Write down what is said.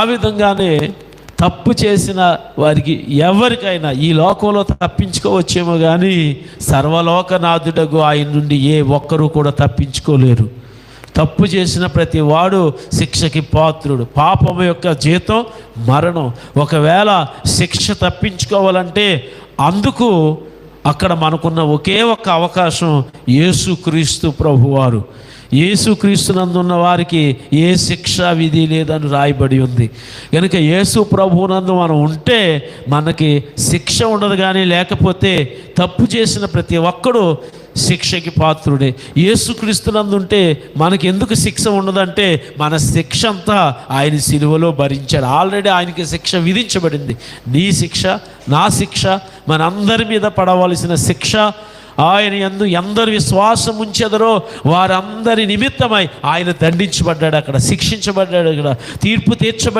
ఆ విధంగానే తప్పు చేసిన వారికి ఎవరికైనా ఈ లోకంలో తప్పించుకోవచ్చేమో కానీ సర్వలోకనాథుడకు ఆయన నుండి ఏ ఒక్కరూ కూడా తప్పించుకోలేరు. తప్పు చేసిన ప్రతి వాడు శిక్షకి పాత్రుడు. పాపం యొక్క జీతం మరణం. ఒకవేళ శిక్ష తప్పించుకోవాలంటే అందుకు అక్కడ మనకున్న ఒకే ఒక్క అవకాశం యేసుక్రీస్తు ప్రభువారు. యేసుక్రీస్తునందున్న వారికి ఏ శిక్ష విధి లేదని రాయబడి ఉంది. కనుక యేసు ప్రభువునందు మనం ఉంటే మనకి శిక్ష ఉండదు కానీ లేకపోతే తప్పు చేసిన ప్రతి ఒక్కడు శిక్షకి పాత్రుడే. యేసుక్రీస్తునందు ఉంటే మనకి ఎందుకు శిక్ష ఉండదంటే మన శిక్ష అంతా ఆయన సిలువలో భరించాడు. ఆల్రెడీ ఆయనకి శిక్ష విధించబడింది. నీ శిక్ష నా శిక్ష మనందరి మీద పడవలసిన శిక్ష ఆయన ఎందు ఎందరు విశ్వాసం ఉంచెదరో వారందరి నిమిత్తమై ఆయన దండించబడ్డాడు అక్కడ శిక్షించబడ్డాడు. అక్కడ తీర్పు తీర్చబడి